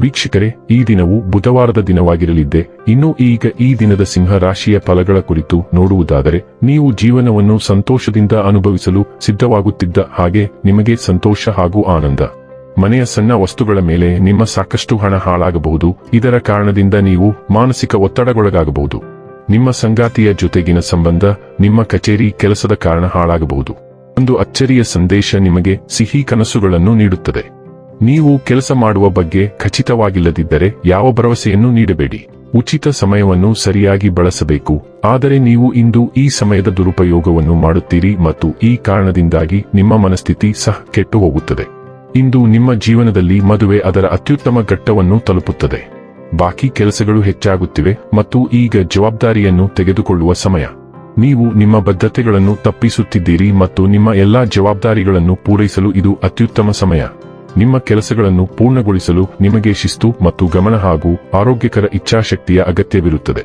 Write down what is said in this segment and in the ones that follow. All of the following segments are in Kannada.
ವೀಕ್ಷಕರೇ, ಈ ದಿನವು ಬುಧವಾರದ ದಿನವಾಗಿರಲಿದ್ದೆ. ಇನ್ನು ಈಗ ಈ ದಿನದ ಸಿಂಹ ರಾಶಿಯ ಫಲಗಳ ಕುರಿತು ನೋಡುವುದಾದರೆ, ನೀವು ಜೀವನವನ್ನು ಸಂತೋಷದಿಂದ ಅನುಭವಿಸಲು ಸಿದ್ಧವಾಗುತ್ತಿದ್ದ ಹಾಗೆ ನಿಮಗೆ ಸಂತೋಷ ಹಾಗೂ ಆನಂದ. ಮನೆಯ ಸಣ್ಣ ವಸ್ತುಗಳ ಮೇಲೆ ನಿಮ್ಮ ಸಾಕಷ್ಟು ಹಣ ಹಾಳಾಗಬಹುದು. ಇದರ ಕಾರಣದಿಂದ ನೀವು ಮಾನಸಿಕ ಒತ್ತಡಗೊಳಗಾಗಬಹುದು. ನಿಮ್ಮ ಸಂಗಾತಿಯ ಜೊತೆಗಿನ ಸಂಬಂಧ, ನಿಮ್ಮ ಕಚೇರಿ ಕೆಲಸದ ಕಾರಣ ಹಾಳಾಗಬಹುದು. ಒಂದು ಅಚ್ಚರಿಯ ಸಂದೇಶ ನಿಮಗೆ ಸಿಹಿ ಕನಸುಗಳನ್ನು ನೀಡುತ್ತದೆ. ನೀವು ಕೆಲಸ ಮಾಡುವ ಬಗ್ಗೆ ಖಚಿತವಾಗಿಲ್ಲದಿದ್ದರೆ ಯಾವ ಭರವಸೆಯನ್ನು ನೀಡಬೇಡಿ. ಉಚಿತ ಸಮಯವನ್ನು ಸರಿಯಾಗಿ ಬಳಸಬೇಕು. ಆದರೆ ನೀವು ಇಂದು ಈ ಸಮಯದ ದುರುಪಯೋಗವನ್ನು ಮಾಡುತ್ತೀರಿ ಮತ್ತು ಈ ಕಾರಣದಿಂದಾಗಿ ನಿಮ್ಮ ಮನಸ್ಥಿತಿ ಸಹ ಕೆಟ್ಟು ಹೋಗುತ್ತದೆ ಇಂದು ನಿಮ್ಮ ಜೀವನದಲ್ಲಿ ಮದುವೆ ಅದರ ಅತ್ಯುತ್ತಮ ಘಟ್ಟವನ್ನು ತಲುಪುತ್ತದೆ. ಬಾಕಿ ಕೆಲಸಗಳು ಹೆಚ್ಚಾಗುತ್ತಿವೆ ಮತ್ತು ಈಗ ಜವಾಬ್ದಾರಿಯನ್ನು ತೆಗೆದುಕೊಳ್ಳುವ ಸಮಯ. ನೀವು ನಿಮ್ಮ ಬದ್ಧತೆಗಳನ್ನು ತಪ್ಪಿಸುತ್ತಿದ್ದೀರಿ ಮತ್ತು ನಿಮ್ಮ ಎಲ್ಲಾ ಜವಾಬ್ದಾರಿಗಳನ್ನು ಪೂರೈಸಲು ಇದು ಅತ್ಯುತ್ತಮ ಸಮಯ. ನಿಮ್ಮ ಕೆಲಸಗಳನ್ನು ಪೂರ್ಣಗೊಳಿಸಲು ನಿಮಗೆ ಶಿಸ್ತು ಮತ್ತು ಗಮನ ಹಾಗೂ ಆರೋಗ್ಯಕರ ಇಚ್ಛಾಶಕ್ತಿಯ ಅಗತ್ಯವಿರುತ್ತದೆ.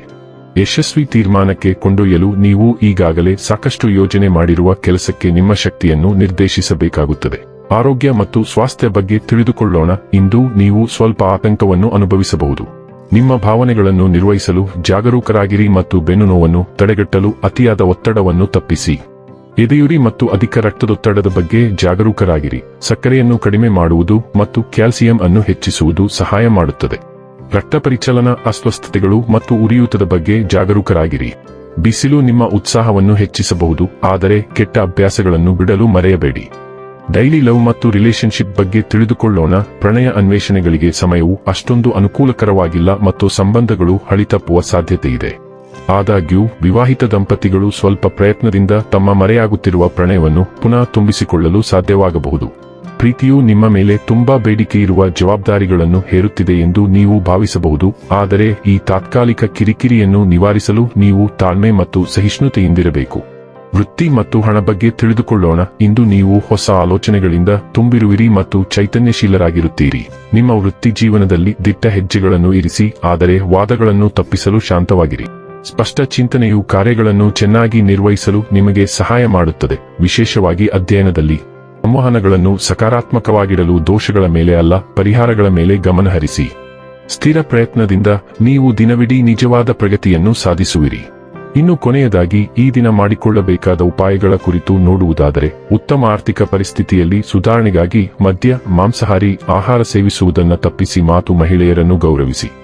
ಯಶಸ್ವಿ ತೀರ್ಮಾನಕ್ಕೆ ಕೊಂಡೊಯ್ಯಲು ನೀವು ಈಗಾಗಲೇ ಸಾಕಷ್ಟು ಯೋಜನೆ ಮಾಡಿರುವ ಕೆಲಸಕ್ಕೆ ನಿಮ್ಮ ಶಕ್ತಿಯನ್ನು ನಿರ್ದೇಶಿಸಬೇಕಾಗುತ್ತದೆ. ಆರೋಗ್ಯ ಮತ್ತು ಸ್ವಾಸ್ಥ್ಯ ಬಗ್ಗೆ ತಿಳಿದುಕೊಳ್ಳೋಣ, ಇಂದು ನೀವು ಸ್ವಲ್ಪ ಆತಂಕವನ್ನು ಅನುಭವಿಸಬಹುದು. ನಿಮ್ಮ ಭಾವನೆಗಳನ್ನು ನಿರ್ವಹಿಸಲು ಜಾಗರೂಕರಾಗಿರಿ ಮತ್ತು ಬೆನ್ನು ನೋವನ್ನು ತಡೆಗಟ್ಟಲು ಅತಿಯಾದ ಒತ್ತಡವನ್ನು ತಪ್ಪಿಸಿ. ಎದೆಯುರಿ ಮತ್ತು ಅಧಿಕ ರಕ್ತದೊತ್ತಡದ ಬಗ್ಗೆ ಜಾಗರೂಕರಾಗಿರಿ. ಸಕ್ಕರೆಯನ್ನು ಕಡಿಮೆ ಮಾಡುವುದು ಮತ್ತು ಕ್ಯಾಲ್ಸಿಯಂ ಅನ್ನು ಹೆಚ್ಚಿಸುವುದು ಸಹಾಯ ಮಾಡುತ್ತದೆ. ರಕ್ತ ಪರಿಚಲನ ಅಸ್ವಸ್ಥತೆಗಳು ಮತ್ತು ಉರಿಯೂತದ ಬಗ್ಗೆ ಜಾಗರೂಕರಾಗಿರಿ. ಬಿಸಿಲು ನಿಮ್ಮ ಉತ್ಸಾಹವನ್ನು ಹೆಚ್ಚಿಸಬಹುದು, ಆದರೆ ಕೆಟ್ಟ ಅಭ್ಯಾಸಗಳನ್ನು ಬಿಡಲು ಮರೆಯಬೇಡಿ. ಡೈಲಿ ಲವ್ ಮತ್ತು ರಿಲೇಶನ್ಶಿಪ್ ಬಗ್ಗೆ ತಿಳಿದುಕೊಳ್ಳೋಣ. ಪ್ರಣಯ ಅನ್ವೇಷಣೆಗಳಿಗೆ ಸಮಯವು ಅಷ್ಟೊಂದು ಅನುಕೂಲಕರವಾಗಿಲ್ಲ ಮತ್ತು ಸಂಬಂಧಗಳು ಹಳಿತಪ್ಪುವ ಸಾಧ್ಯತೆ ಇದೆ ಆದಾಗ್ಯೂ, ವಿವಾಹಿತ ದಂಪತಿಗಳು ಸ್ವಲ್ಪ ಪ್ರಯತ್ನದಿಂದ ತಮ್ಮ ಮರೆಯಾಗುತ್ತಿರುವ ಪ್ರಣಯವನ್ನು ಪುನಃ ತುಂಬಿಸಿಕೊಳ್ಳಲು ಸಾಧ್ಯವಾಗಬಹುದು. ಪ್ರೀತಿಯು ನಿಮ್ಮ ಮೇಲೆ ತುಂಬಾ ಬೇಡಿಕೆ ಇರುವ ಜವಾಬ್ದಾರಿಗಳನ್ನು ಹೇರುತ್ತಿದೆ ಎಂದು ನೀವು ಭಾವಿಸಬಹುದು, ಆದರೆ ಈ ತಾತ್ಕಾಲಿಕ ಕಿರಿಕಿರಿಯನ್ನು ನಿವಾರಿಸಲು ನೀವು ತಾಳ್ಮೆ ಮತ್ತು ಸಹಿಷ್ಣುತೆಯಿಂದಿರಬೇಕು. ವೃತ್ತಿ ಮತ್ತು ಹಣ ಬಗ್ಗೆ ತಿಳಿದುಕೊಳ್ಳೋಣ, ಇಂದು ನೀವು ಹೊಸ ಆಲೋಚನೆಗಳಿಂದ ತುಂಬಿರುವಿರಿ ಮತ್ತು ಚೈತನ್ಯಶೀಲರಾಗಿರುತ್ತೀರಿ. ನಿಮ್ಮ ವೃತ್ತಿ ಜೀವನದಲ್ಲಿ ದಿಟ್ಟ ಹೆಜ್ಜೆಗಳನ್ನು ಇರಿಸಿ, ಆದರೆ ವಾದಗಳನ್ನು ತಪ್ಪಿಸಲು ಶಾಂತವಾಗಿರಿ. ಸ್ಪಷ್ಟ ಚಿಂತನೆಯು ಕಾರ್ಯಗಳನ್ನು ಚೆನ್ನಾಗಿ ನಿರ್ವಹಿಸಲು ನಿಮಗೆ ಸಹಾಯ ಮಾಡುತ್ತದೆ. ವಿಶೇಷವಾಗಿ ಅಧ್ಯಯನದಲ್ಲಿ ಸಂವಹನಗಳನ್ನು ಸಕಾರಾತ್ಮಕವಾಗಿಡಲು ದೋಷಗಳ ಮೇಲೆ ಅಲ್ಲ, ಪರಿಹಾರಗಳ ಮೇಲೆ ಗಮನಹರಿಸಿ ಸ್ಥಿರ ಪ್ರಯತ್ನದಿಂದ ನೀವು ದಿನವಿಡೀ ನಿಜವಾದ ಪ್ರಗತಿಯನ್ನು ಸಾಧಿಸುವಿರಿ. ಇನ್ನು ಕೊನೆಯದಾಗಿ, ಈ ದಿನ ಮಾಡಿಕೊಳ್ಳಬೇಕಾದ ಉಪಾಯಗಳ ಕುರಿತು ನೋಡುವುದಾದರೆ, ಉತ್ತಮ ಆರ್ಥಿಕ ಪರಿಸ್ಥಿತಿಯಲ್ಲಿ ಸುಧಾರಣೆಗಾಗಿ ಮದ್ಯ, ಮಾಂಸಾಹಾರಿ, ಆಹಾರ ಸೇವಿಸುವುದನ್ನು ತಪ್ಪಿಸಿ ಮಾತು ಮಹಿಳೆಯರನ್ನು ಗೌರವಿಸಿ.